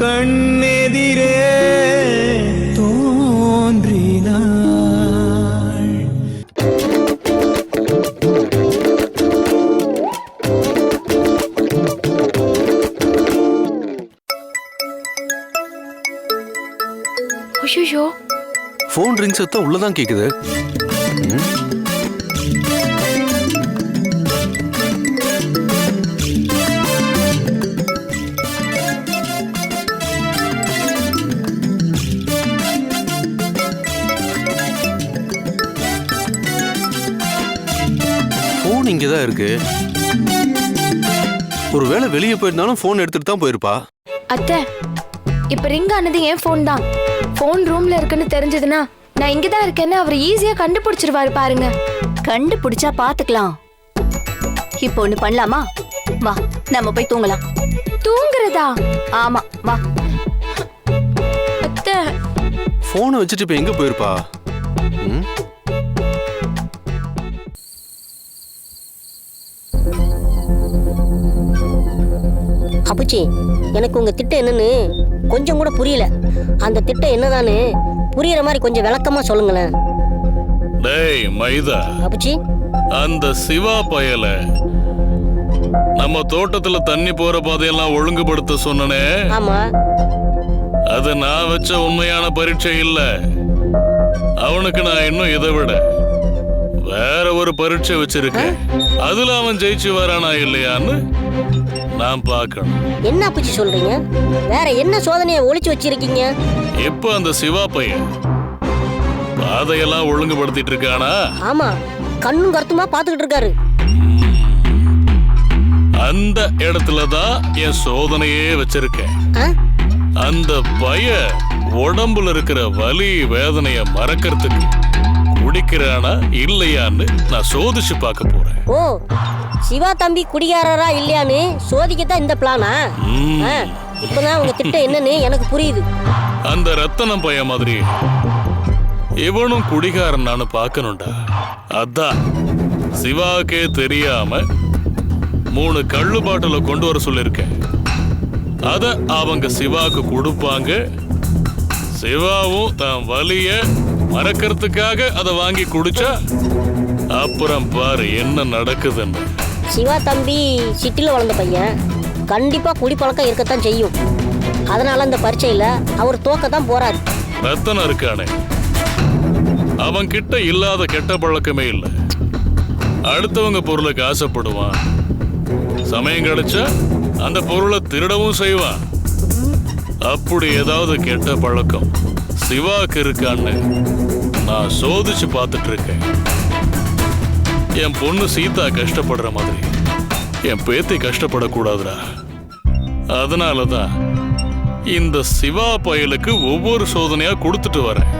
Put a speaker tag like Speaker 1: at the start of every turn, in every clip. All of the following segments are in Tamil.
Speaker 1: கண்ணெதிரே தோன்றினாள்.
Speaker 2: ஐயோ
Speaker 3: ஃபோன் ரிங் சத்தம் உள்ளதான் கேக்குது. ம். இங்கே தான் இருக்கு. ஒருவேளை வெளியே போயிருந்தாலும் ஃபோன் எடுத்துட்டு தான் போயிருப்பா.
Speaker 2: அத்தை இப்ப ரிங் ஆனது என் ஃபோன் தான். ஃபோன் ரூம்ல இருக்குன்னு தெரிஞ்சதுன்னா நான் இங்க தான் இருக்கேன்னு அவர் ஈஸியா கண்டுபிடிச்சிருவாரு பாருங்க.
Speaker 4: கண்டுபிடிச்சா பாத்துக்கலாம். இப்போ ஒண்ணு பண்ணலாமா? வா நம்ம போய் தூங்கலாம்.
Speaker 2: தூங்குறதா?
Speaker 4: ஆமா வா.
Speaker 2: அத்தை.
Speaker 3: ஃபோனை வச்சுட்டு இப்போ எங்கே போயிருப்பா?
Speaker 5: அப்புச்சி எனக்கு உங்க திட்டம் என்னன்னு கொஞ்சம் கூட புரியல. அந்த திட்டம் என்னதான்னு புரியுற மாதிரி கொஞ்சம் விளக்கமா சொல்லுங்களேன்.
Speaker 6: டேய் மைதா.
Speaker 5: அப்புச்சி
Speaker 6: அந்த சிவா பயல நம்ம தோட்டத்துல தண்ணி போற பாதையெல்லாம் ஒழுங்குபடுத்த சொன்னனே.
Speaker 5: ஆமா.
Speaker 6: அது நான் வச்ச உண்மையான பரீட்சை இல்ல. அவனுக்கு நான் இன்னும் இதை விட வேற ஒரு பரீட்சை வச்சிருக்கேன். அதுல அவன் ஜெயிச்சு வரானா இல்லையான்னு நான் பார்க்கணும்.
Speaker 5: என்ன அப்புச்சி சொல்றீங்க? வேற என்ன சோதனையை ஒளிச்சு வச்சிருக்கீங்க?
Speaker 6: இப்ப அந்த சிவா பையன் பாதையெல்லாம் ஒழுங்குபடுத்திட்டு இருக்கானா?
Speaker 5: ஆமா கண்ணும் கருத்துமா பாத்துக்கிட்டு இருக்காரு.
Speaker 6: அந்த இடத்துல தான் என் சோதனையே வச்சிருக்கேன்? அந்த பய உடம்புல இருக்கிற வலி வேதனைய மறக்கறதுக்கு குடிக்கிறானா இல்லையான்னு நான் சோதிச்சு பார்க்க போறேன்.
Speaker 5: ஓ சிவா தம்பி குடிகாரரா இல்லையான்னு சோதிக்கத்தான் இந்த பிளானா. ஆ, இப்பதான் உங்க திட்டம் என்னன்னு எனக்கு புரியுது.
Speaker 6: அந்த ரத்தனம் பைய மாதிரி. இவனும் குடிகாரன் நான் பார்க்கணும்டா. அதான். சிவாக்கே தெரியாம மூணு கள்ளு பாட்டில கொண்டு வர சொல்லிருக்கேன் அத அவங்க சிவாக்கு கொடுப்பாங்க. சிவாவும் தன் வலிய மறக்கறதுக்காக அதை வாங்கி குடிச்சா அப்புறம் பாரு என்ன நடக்குதுன்னு.
Speaker 5: சிவா தம்பி சிட்டில வளர்ந்த பையன். கண்டிப்பா குடிப்பழக்கம் இருக்கத்தான் செய்யும். அதனால இந்த பரீட்சையில அவர் தோக்கத்தான் போறாரு.
Speaker 6: ரத்தனம் இருக்கானே. அவன் கிட்ட இல்லாத கெட்ட பழக்கமே இல்ல. அடுத்தவங்க பொருளுக்கு ஆசைப்படுவான் சமயம் கிடைச்சா அந்த பொருளை திருடவும் செய்வான். அப்படி ஏதாவது கெட்ட பழக்கம். சிவாக்கு இருக்கான்னு நான் சோதிச்சு பார்த்துட்டு இருக்கேன் என் பொண்ணு சீதா கஷ்டப்படுற மாதிரி. என் பேத்தி கஷ்டப்படக்கூடாதுடா. அதனாலதான் இந்த சிவா பயலுக்கு ஒவ்வொரு சோதனையா கொடுத்துட்டு வரேன்.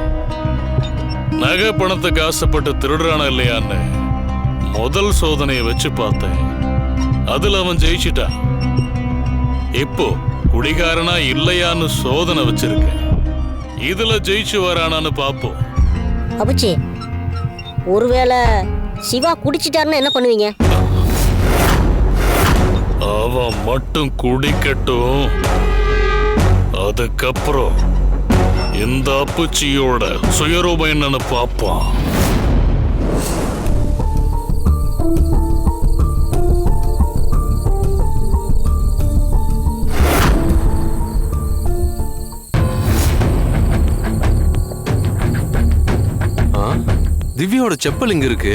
Speaker 6: நகை பணத்துக்கு ஆசைப்பட்டு திருடுறானா இல்லையான்னு முதல் சோதனையை வச்சு பார்த்தேன். அதுல அவன் ஜெயிச்சிட்டான். இப்போ குடிகாரனா இல்லையான்னு சோதனை வச்சிருக்கேன். இதுல ஜெயிச்சு வரானான்னு பாப்போம்.
Speaker 5: அபுச்சி ஒருவேளை சிவா குடிச்சிட்டாருன்னா என்ன பண்ணுவீங்க?
Speaker 6: அவன் மட்டும் குடிக்கட்டும். அதுக்கப்புறம் இந்த அப்புச்சியோட சுயரூபம் என்னன்னு பாப்பான்
Speaker 3: திவ்யாவோட செப்பல் இங்க இருக்கு.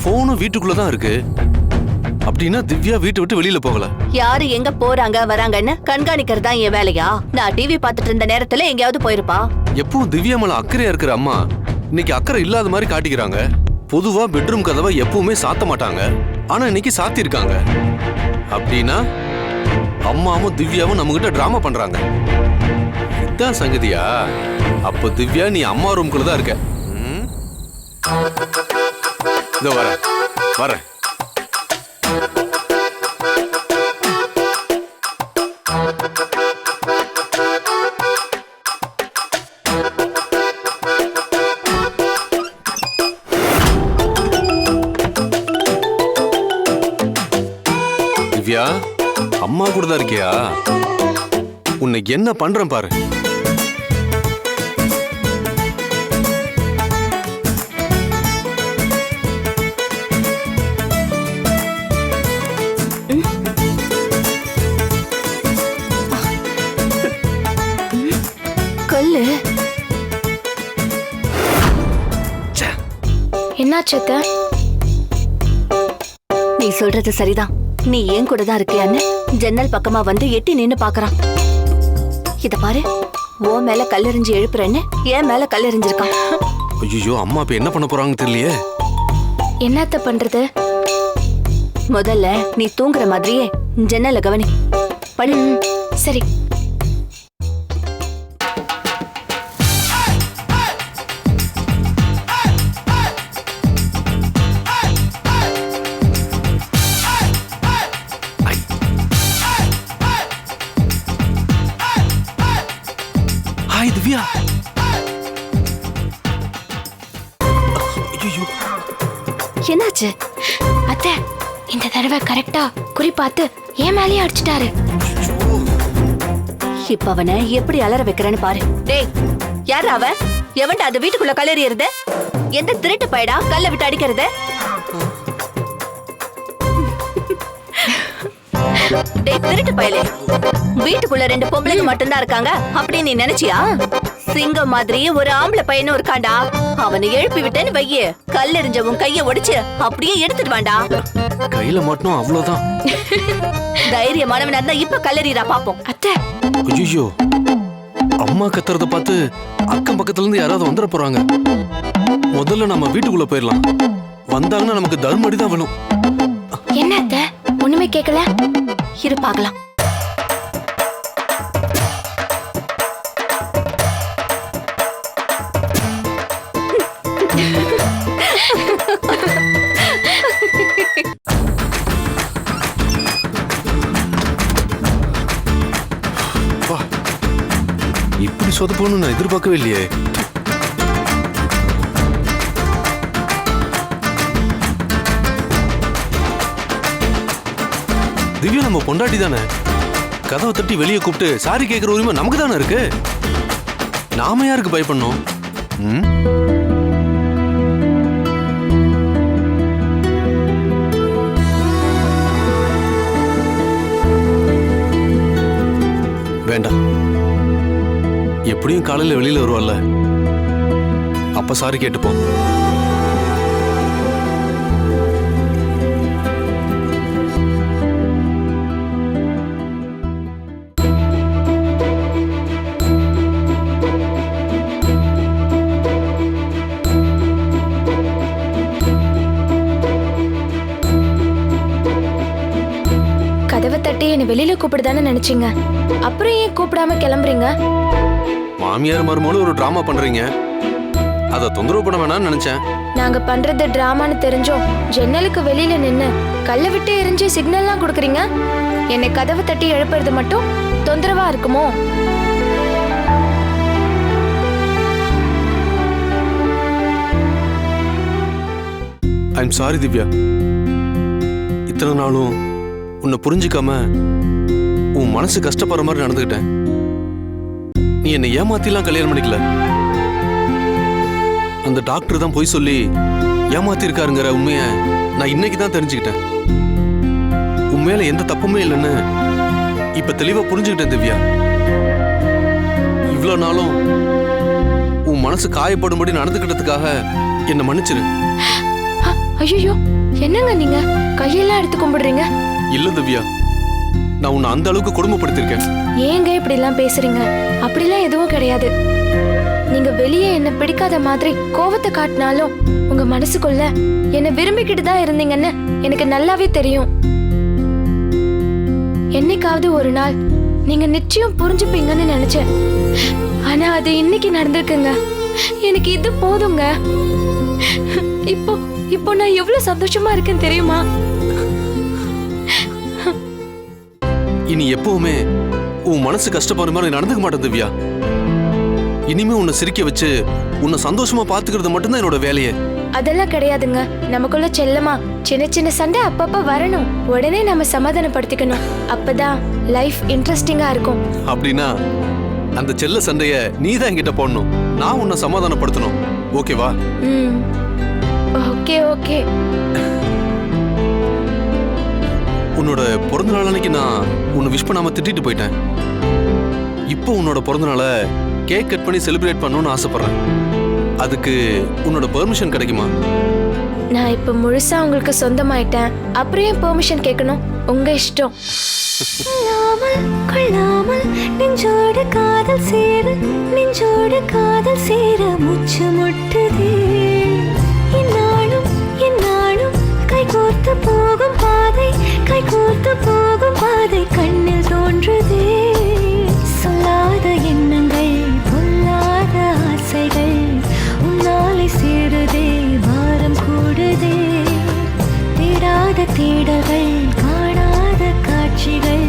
Speaker 3: ஃபோனும் வீட்டுக்குள்ள தான் இருக்கு. அப்படின்னா திவ்யா வீட்டை விட்டு வெளியில போகல.
Speaker 4: யாரு எங்க போறாங்க வராங்கன்னு கண்காணிக்கிறது தான் என் வேலையா? நான் டிவி பார்த்துட்டு இருந்த நேரத்துல எங்கேயாவது போயிருப்பா?
Speaker 3: எப்பவும் திவ்யா மேல அக்கறையா இருக்கிற அம்மா இன்னைக்கு அக்கறை இல்லாத மாதிரி காட்டிக்கிறாங்க. பொதுவா பெட்ரூம் கதவை எப்பவுமே சாத்த மாட்டாங்க. ஆனா இன்னைக்கு சாத்தி இருக்காங்க அப்படின்னா அம்மாவும் திவ்யாவும் நம்ம கிட்ட டிராமா பண்றாங்க. இதான் சங்கதியா? அப்ப திவ்யா நீ அம்மா ரூம்குள்ள தான் இருக்க? இதோ வரேன் வரேன். திவ்யா அம்மா கூட தான் இருக்கியா? உன்னை என்ன பண்றேன் பாரு.
Speaker 4: நீ சொல்றது சரிதான். நீ ஏன் கூட தான் இருக்கியான்னு ஜன்னல் பக்கமா வந்து எட்டி நின்னு பாக்குறான். இத பாரு ஓ மேல கல்லெறிஞ்சு எழுப்புறேன்னு என் மேல கல்லெறிஞ்சிருக்கான்.
Speaker 3: ஐயோ அம்மா இப்ப என்ன பண்ண போறாங்கன்னு தெரியலையே.
Speaker 2: என்னத்த பண்றது?
Speaker 4: முதல்ல நீ தூங்குற மாதிரியே ஜன்னல கவனி. படி.
Speaker 2: சரி.
Speaker 4: போச்சு.
Speaker 2: அத்தை இந்த தடவை கரெக்டா குறிப்பாத்து ஏன் மேலேயே அடிச்சிட்டாரு.
Speaker 4: இப்ப அவனை எப்படி அலற வைக்கிறேன்னு பாரு. டேய் யார் அவன் எவன்டா அந்த வீட்டுக்குள்ள கல்லெறியறது? எந்த திருட்டு பயடா கல்ல விட்டு அடிக்கிறது? டேய் திருட்டு பயலே. வீட்டுக்குள்ள ரெண்டு பொம்பளைங்க மட்டும்தான் இருக்காங்க. அப்படின்னு நீ நினைச்சியா? சிங்கம் மாதிரி ஒரு ஆம்பளை பையனும் இருக்காண்டா அவனை எழுப்பி விட்டேன்னு வையே. கல்லெறிஞ்ச உன் கைய ஒடிச்சு அப்படியே எடுத்துட்டு வாண்டா.
Speaker 3: கையில மாட்டணும் அவ்வளவுதான்.
Speaker 4: தைரியமானவனா இருந்தா இப்ப கல்லெறியடா பாப்போம்.
Speaker 2: அத்தை.
Speaker 3: ஐயோ அம்மா கத்துறத பார்த்து அக்கம் பக்கத்துல இருந்து யாராவது வந்துட போறாங்க. முதல்ல நம்ம வீட்டுக்குள்ள போயிடலாம். வந்தாங்கன்னா நமக்கு தர்மடி தான் விழும்
Speaker 2: என்ன அத்தை? ஒண்ணுமே கேட்கல
Speaker 4: இரு பார்க்கலாம்
Speaker 3: சொதப்போன்னு நான் எதிர்பார்க்கவே இல்லையே. திவ்யா நம்ம பொண்டாட்டி தானே? கதவை தட்டி வெளியே கூப்பிட்டு சாரி கேட்குற உரிமை நமக்கு தானே இருக்கு? நாம யாருக்கு பயப்படணும் வேண்டாம். எப்படியும் காலையில் வெளியில வருவாள்ல அப்ப சாரி கேட்டுப்போம்.
Speaker 2: கதவை தட்டி என்னை வெளியில கூப்பிடுதானே நினைச்சீங்க. அப்புறம் ஏன் கூப்பிடாம கிளம்புறீங்க?
Speaker 3: மாமியார் மருமகளும் ஒரு டிராமா பண்றீங்க. அதை தொந்தரவு பண்ண வேணாம்னு நினைச்சேன்.
Speaker 2: நாங்க பண்றது டிராமான்னு தெரிஞ்சோம். ஜன்னலுக்கு வெளியில நின்னு கல்ல விட்டு எரிஞ்சு சிக்னல்லாம் கொடுக்குறீங்க? என்னை கதவை தட்டி எழுப்புறது மட்டும் தொந்தரவா இருக்குமோ?
Speaker 3: I'm sorry Divya. இத்தனை நாளும் உன்னை புரிஞ்சுக்காம உன் மனசு கஷ்டப்படுற மாதிரி நடந்துக்கிட்டேன் நீ என்னை ஏமாத்திலாம் கல்யாணம் பண்ணிக்கல. அந்த டாக்டர் தான் போய் சொல்லி ஏமாத்தி இருக்காருங்கிற உண்மைய நான் இன்னைக்கு தான் தெரிஞ்சுக்கிட்டேன். உன் மேல எந்த தப்புமே இல்லைன்னு இப்ப தெளிவா புரிஞ்சுக்கிட்டேன் திவ்யா. இவ்வளோ நாளும் உன் மனசு காயப்படும்படி நடந்துக்கிட்டதுக்காக என்னை மன்னிச்சிரு.
Speaker 2: ஐயோ என்னங்க நீங்க? கையெல்லாம் எடுத்து கும்பிடுறீங்க?
Speaker 3: இல்ல திவ்யா. நான் உன்னை அந்த அளவுக்கு கொடுமைப்படுத்திருக்கேன்
Speaker 2: ஏங்க இப்படி எல்லாம் பேசுறீங்க? அப்படிலாம் எதுவும் கிடையாது. நீங்க வெளியே என்ன பிடிக்காத மாதிரி கோவத்தை காட்டினாலும் உங்க மனசுக்குள்ள என்ன விரும்பிக்கிட்டு தான் இருந்தீங்கன்னு எனக்கு நல்லாவே தெரியும். என்னைக்காவது ஒரு நாள் நீங்க நிச்சயம் புரிஞ்சுப்பீங்கன்னு நினைச்சேன். ஆனா அது இன்னைக்கு நடந்திருக்குங்க. எனக்கு இது போதுங்க. இப்போ இப்போ நான் எவ்வளவு சந்தோஷமா இருக்கேன்னு தெரியுமா?
Speaker 3: இனி எப்பவுமே உன் மனசு கஷ்டப்படுற மாதிரி நடந்துக்க மாட்டேன் திவ்யா. இனிமே உன்னை சிரிக்க வச்சு உன்னை சந்தோஷமா பாத்துக்கிறது மட்டும்தான் என்னோட வேலையே.
Speaker 2: அதெல்லாம் கிடையாதுங்க. நமக்குள்ள செல்லமா சின்ன சின்ன சண்டை அப்பப்ப வரணும். உடனே நம்ம சமாதானப்படுத்திக்கணும். அப்பதான் லைஃப் இன்ட்ரெஸ்டிங்கா இருக்கும்.
Speaker 3: அப்படின்னா அந்த செல்ல சண்டைய நீ தான் என்கிட்ட போடணும். நான் உன்னை சமாதானப்படுத்தணும். ஓகேவா?
Speaker 2: Okay okay.
Speaker 3: உன்னோட பிறந்த நாள் அன்னைக்கு நான் உன்னை விஷ் பண்ணாம திட்டிட்டு போயிட்டேன். இப்போ உன்னோட பிறந்த நாளை கேக் கட் பண்ணி செலிப்ரேட் பண்ணணும்னு ஆசைப்படுறேன். அதுக்கு உன்னோட பெர்மிஷன் கிடைக்குமா?
Speaker 2: நான் இப்ப முழுசா உங்களுக்கு சொந்தமாயிட்டேன். அப்புறம் ஏன் பெர்மிஷன் கேட்கணும்? உங்க இஷ்டம்.
Speaker 1: கொள்ளாமல் கொள்ளாமல் நெஞ்சோடு காதல் சேர நெஞ்சோடு காதல் சேர முச்சு முட்டுதே. கோர்த்து போகும் பாதை கை கோர்த்து போகும் பாதை கண்ணில் தோன்றுதே. சொல்லாத எண்ணங்கள் பொல்லாத ஆசைகள் உன்னாலை சேருதே வாரம் கூடுதே. தேடாத தேடல்கள் காணாத காட்சிகள்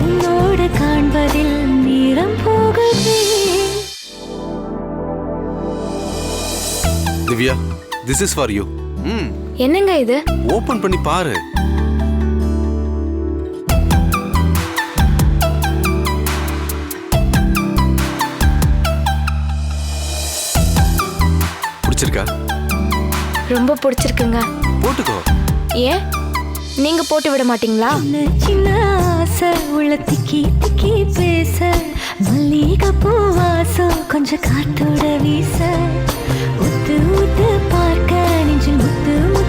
Speaker 1: உன்னோடு காண்பதில் நேரம் போகுதே.
Speaker 3: Divya this is for you hmm.
Speaker 2: என்னங்க இது?
Speaker 3: ஓபன் பண்ணி பாரு. பிடிச்சிருக்கா?
Speaker 2: ரொம்ப பிடிச்சிருக்குங்க.
Speaker 3: போட்டுக்கோ.
Speaker 2: ஏன்? நீங்க போட்டு விட மாட்டீங்களா?
Speaker 1: சின்ன ஆசை உளத்திக்கி திக்கி பேச. மல்லிகை பூவாசம் கொஞ்சம் காத்தோட வீச. ஒத்து ஒத்து பார்க்க நெஞ்சில் முத்து முத்து